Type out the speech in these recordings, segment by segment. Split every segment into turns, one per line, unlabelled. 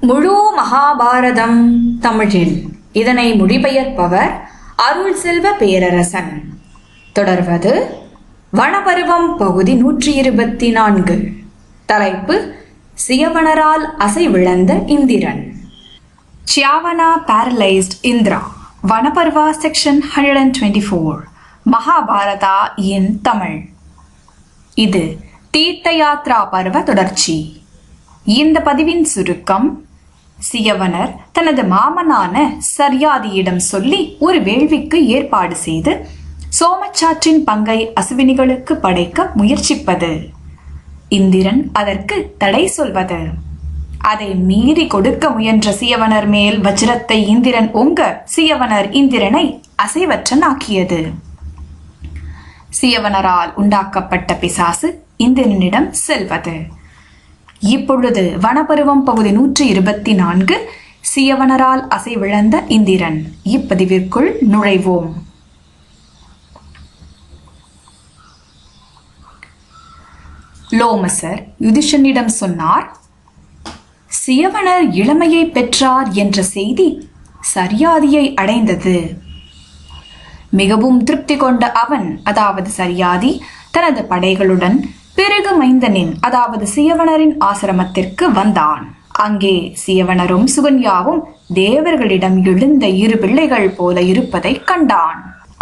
முழு மகாபாரதம் தமிழில். இதனை மொழிபெயர்ப்பவர் அருள் செல்வ பேரரசன். தொடர்வது வனபருவம் பகுதி நூற்றி இருபத்தி நான்கு. தலைப்பு சியவனரால் அசைவிழந்த Indran. Chyavana paralysed Indra. Vanaparva section hundred and twenty four Mahabharata in Tamil. இது தீர்த்த யாத்ரா பருவ தொடர்ச்சி. இந்த பதிவின் சுருக்கம் சியவனர் தனது மாமனான சர்யாதியிடம் சொல்லி ஒரு வேள்விக்கு ஏற்பாடு செய்து சோமச்சாற்றின் பங்கை அசுவினிகளுக்கு படைக்க முயற்சிப்பது. இந்திரன் அதற்கு தடை சொல்வது. அதை மீறி கொடுக்க முயன்ற சியவனர் மேல் வஜ்ரத்தை இந்திரன் ஒங்க சியவனர் இந்திரனை அசைவற்றனாக்கியது. சியவனரால் உண்டாக்கப்பட்ட பிசாசு இந்திரனிடம் செல்வது. இப்பொழுது வனப்பருவம் பகுதி நூற்றி இருபத்தி நான்கு சியவனரால் அசைவிழந்த இந்திரன். இப்பதிவிற்குள் நுழைவோம். லோமசர் யுதிஷனிடம் சொன்னார் சியவனர் இளமையை பெற்றார் என்ற செய்தி சரியாதியை அடைந்தது. மிகவும் திருப்தி கொண்ட அவன் அதாவது சரியாதி தனது படைகளுடன் பிறகு மைந்தனின் அதாவது சியவனரின் ஆசிரமத்திற்கு வந்தான். அங்கே சியவனரும் சுகன்யாவும் தேவர்களிடம் எழுந்த இரு பிள்ளைகள் போல இருப்பதை கண்டான்.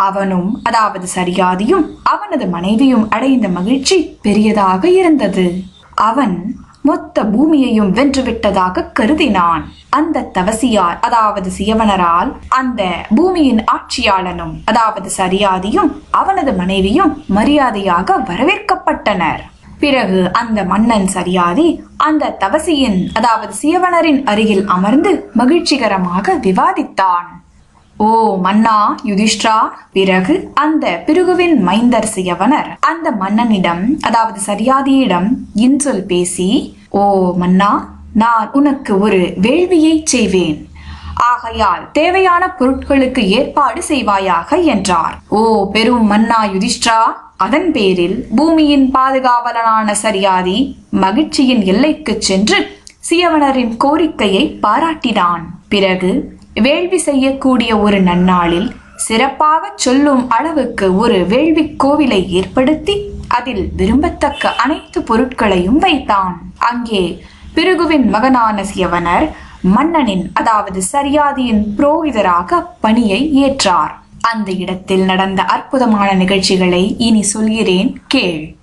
அவனும் அதாவது சரியாதியும் அவனது மனைவியும் அடைந்த மகிழ்ச்சி பெரியதாக இருந்தது. அவன் மொத்த பூமியையும் வென்றுவிட்டதாக கருதினான். அந்த தவசியார் அதாவது சியவனரால் அந்த பூமியின் ஆட்சியாளனும் அதாவது சரியாதியும் அவனது மனைவியும் மரியாதையாக வரவேற்கப்பட்டனர். பிறகு அந்த மன்னன் சரியாதி அந்த தவசியின் அதாவது சியவனரின் அருகில் அமர்ந்து மகிழ்ச்சிகரமாக விவாதித்தான். ஓ மன்னா யுதிஷ்டா பிறகு அந்த பிருகுவின் மைந்தர் சியவனர். அந்த மன்னனிடம் அதாவது சரியாதியிடம் இன்சொல் பேசி ஓ மன்னா நான் உனக்கு ஒரு வேள்வியை செய்வேன். ஆகையால் தேவையான பொருட்களுக்கு ஏற்பாடு செய்வாயாக என்றார். ஓ பெரும் மன்னா யுதிஷ்டா அதன் பேரில் பூமியின் பாதுகாவலனான சரியாதி மகிழ்ச்சியின் எல்லைக்கு சென்று சியவனரின் கோரிக்கையை பாராட்டினான். பிறகு வேள்வி செய்யக்கூடிய ஒரு நன்னாளில் சிறப்பாக சொல்லும் அளவுக்கு ஒரு வேள்வி கோவிலை ஏற்படுத்தி அதில் விரும்பத்தக்க அனைத்து பொருட்களையும் வைத்தான். அங்கே பிருகுவின் மகனான சியவனர் மன்னனின் அதாவது சரியாதியின் புரோகிதராக பணியை ஏற்றார். அந்த இடத்தில் நடந்த அற்புதமான நிகழ்ச்சிகளை இனி சொல்கிறேன் கேள்.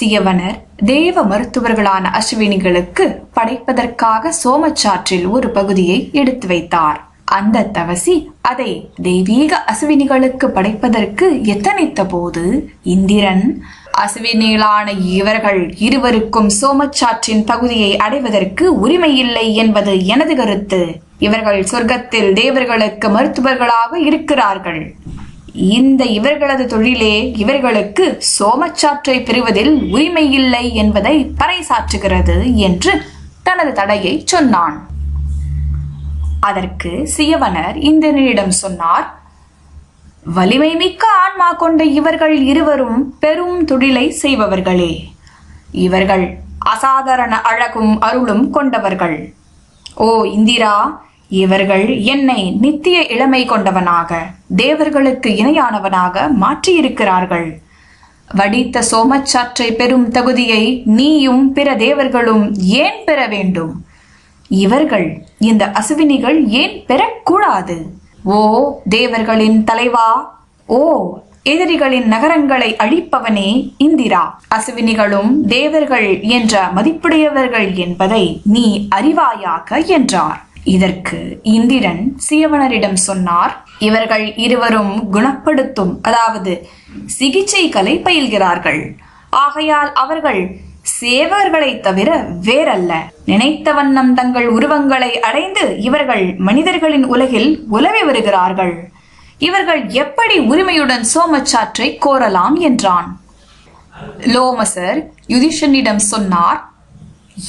சியவனர் தேவ மருத்துவர்களான அஸ்வினிகளுக்கு படைப்பதற்காக சோமச்சாற்றில் ஒரு பகுதியை எடுத்து வைத்தார். அந்த தவசி அதை தெய்வீக அசுவினிகளுக்கு படைப்பதற்கு எத்தனித்த போது இந்திரன் அசுவினிகளான இவர்கள் இருவருக்கும் சோமச்சாற்றின் பகுதியை அடைவதற்கு உரிமையில்லை என்பது எனது கருத்து. இவர்கள் சொர்க்கத்தில் தேவர்களுக்கு மருத்துவர்களாக இருக்கிறார்கள். இந்த இவர்களது தொழிலே இவர்களுக்கு சோமச்சாற்றை பெறுவதில் உரிமையில்லை என்பதை பறைசாற்றுகிறது என்று தனது தடையை சொன்னான். அதற்கு சியவனர் இந்திரனிடம் சொன்னார் வலிமை மிக்க ஆன்மா கொண்ட இவர்கள் இருவரும் பெரும் தொழிலை செய்பவர்களே. இவர்கள் அசாதாரண அழகும் அருளும் கொண்டவர்கள். ஓ இந்திரா இவர்கள் என்னை நித்திய இளமை கொண்டவனாக தேவர்களுக்கு இணையானவனாக மாற்றியிருக்கிறார்கள். வடித்த சோமச்சாற்றை பெறும் தகுதியை நீயும் பிற தேவர்களும் ஏன் பெற வேண்டும்? இவர்கள் இந்த அசுவினிகள் ஏன் பெறக்கூடாது? ஓ தேவர்களின் தலைவா? ஓ எதிரிகளின் நகரங்களை அழிப்பவனே இந்திரா. அசுவினிகளும் தேவர்கள் என்ற மதிப்புடையவர்கள் என்பதை நீ அறிவாயாக என்றார். இதற்கு இந்திரன் சியவனரிடம் சொன்னார் இவர்கள் இருவரும் குணப்படுத்தும் அதாவது சிகிச்சைகளை பயில்கிறார்கள். ஆகையால் அவர்கள் சேவர்களை தவிர வேறல்ல. நினைத்த வண்ணம் தங்கள் உருவங்களை அடைந்து இவர்கள் மனிதர்களின் உலகில் உலவி வருகிறார்கள். இவர்கள் எப்படி உரிமையுடன் சோமச்சாற்றை கோரலாம் என்றான். லோமசர் யுதிஷனிடம் சொன்னார்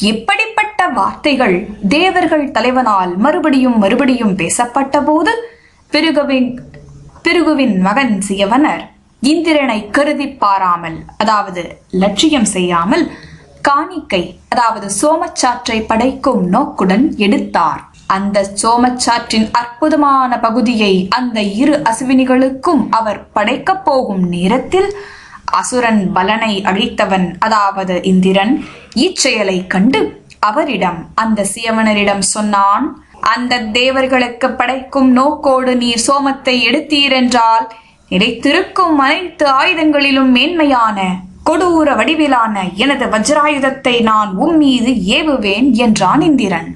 இப்படிப்பட்ட வார்த்தைகள் தேவர்கள் தலைவனால் மறுபடியும் மறுபடியும் பேசப்பட்ட போது பிருகுவின் பிருகுவின் மகன் சியவனர் இந்திரனை கருதி பாராமல் அதாவது லட்சியம் செய்யாமல் காணிக்கை அதாவது சோமச்சாற்றை படைக்கும் நோக்குடன் எடுத்தார். அந்த சோமச்சாற்றின் அற்புதமான பகுதியை அந்த இரு அசுவினிகளுக்கும் அவர் படைக்கப் போகும் நேரத்தில் அசுரன் பலனை அழித்தவன் அதாவது இந்திரன் இச்செயலை கண்டு அவரிடம் அந்த சியவனரிடம் சொன்னான் அந்த தேவர்களுக்கு படைக்கும் நோக்கோடு நீர் சோமத்தை எடுத்தீரென்றால் நிலைத்திருக்கும் அனைத்து ஆயுதங்களிலும் மேன்மையான கொடூர வடிவிலான எனது வஜ்ராயுதத்தை நான் உன் மீது ஏவுவேன் என்றான் இந்திரன்.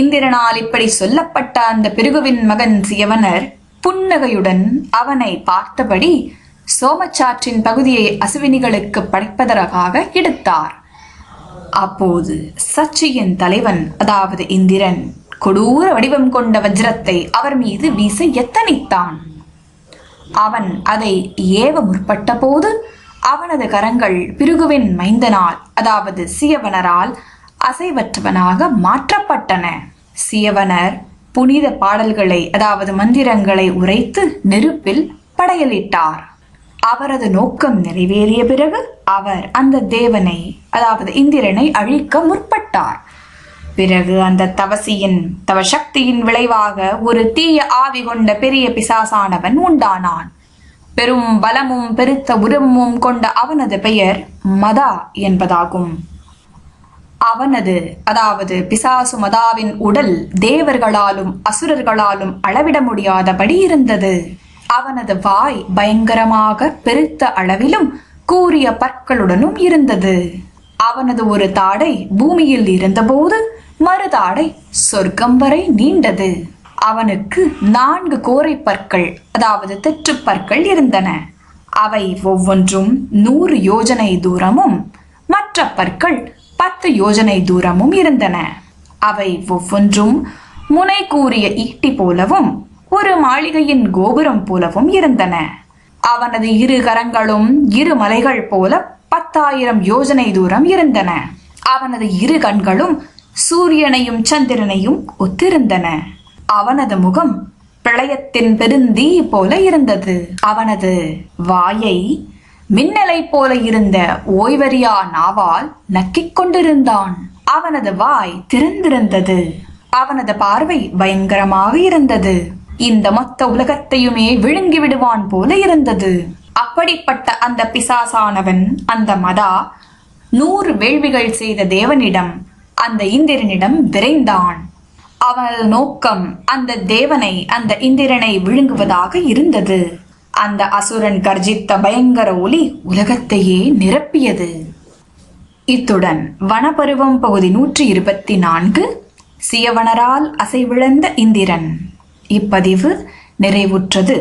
இந்திரனால் இப்படி சொல்லப்பட்ட அந்த பிருகுவின் மகன் சியவனர் புன்னகையுடன் அவனை பார்த்தபடி சோமச்சாற்றின் பகுதியை அசுவினிகளுக்கு படைப்பதற்காக எடுத்தார். அப்போது சச்சியின் தலைவன் அதாவது இந்திரன் கொடூர வடிவம் கொண்ட வஜ்ரத்தை அவர் மீது வீச எத்தனைத்தான்? அவன் அதை ஏவ முற்பட்ட போது அவனது கரங்கள் பிருகுவின் மைந்தனால் அதாவது சியவனரால் அசைவற்றவனாக மாற்றப்பட்டன. சியவனர் புனித பாடல்களை அதாவது மந்திரங்களை உரைத்து நெருப்பில் படையலிட்டார். அவரது நோக்கம் நிறைவேறிய பிறகு அவர் அந்த தேவனை அதாவது இந்திரனை அழிக்க முற்பட்டார். பிறகு அந்த தவசியின் தவ சக்தியின் விளைவாக ஒரு தீய ஆவி கொண்ட பெரிய பிசாசானவன் உண்டானான். பெரும் பலமும் பெருத்த உருவமும் கொண்ட அவனது பெயர் மதா என்பதாகும். அவனது அதாவது பிசாசு மதாவின் உடல் தேவர்களாலும் அசுரர்களாலும் அளவிட முடியாதபடி இருந்தது. அவனது வாய் பயங்கரமாக பெருத்த அளவிலும் கூறிய பற்களுடனும் இருந்தது. அவனது ஒரு தாடை பூமியில் இருந்தபோது மருதாடை சொர்க்கம் வரை நீண்டது. அவனுக்கு நான்கு கோரை பற்கள் அதாவது தெற்றுப் பற்கள் இருந்தன. அவை ஒவ்வொன்றும் நூறு யோஜனை தூரமும் மற்ற பற்கள் பத்து யோஜனை தூரமும் இருந்தன. அவை ஒவ்வொன்றும் முனை கூறிய ஈட்டி போலவும் ஒரு மாளிகையின் கோபுரம் போலவும் இருந்தன. அவனது இரு கரங்களும் இரு மலைகள் போல பத்தாயிரம் யோஜனை தூரம் இருந்தன. அவனது இரு கண்களும் சூரியனையும் சந்திரனையும் ஒத்திருந்தன. அவனது முகம் பிரளயத்தின் பெருந்தீ போல இருந்தது. அவனது வாயை மின்னலை போல இருந்த ஓய்வறியா நாவால் நக்கிக் கொண்டிருந்தான். அவனது வாய் திறந்திருந்தது. அவனது பார்வை பயங்கரமாக இருந்தது. இந்த மொத்த உலகத்தையுமே விழுங்கி விடுவான் போல இருந்தது. அப்படிப்பட்ட அந்த பிசாசானவன் அந்த மதா நூறு வேள்விகள் செய்த தேவனிடம் அந்த இந்திரனிடம் விரைந்தான். அவள் நோக்கம் அந்த தேவனை அந்த இந்திரனை விழுங்குவதாக இருந்தது. அந்த அசுரன் கர்ஜித்த பயங்கர ஒளி உலகத்தையே நிரப்பியது. இத்துடன் வனப்பருவம் பகுதி நூற்றி இருபத்தி நான்கு சியவனரால் அசைவிழந்த இந்திரன். இப்பதிவு நிறைவுற்றது.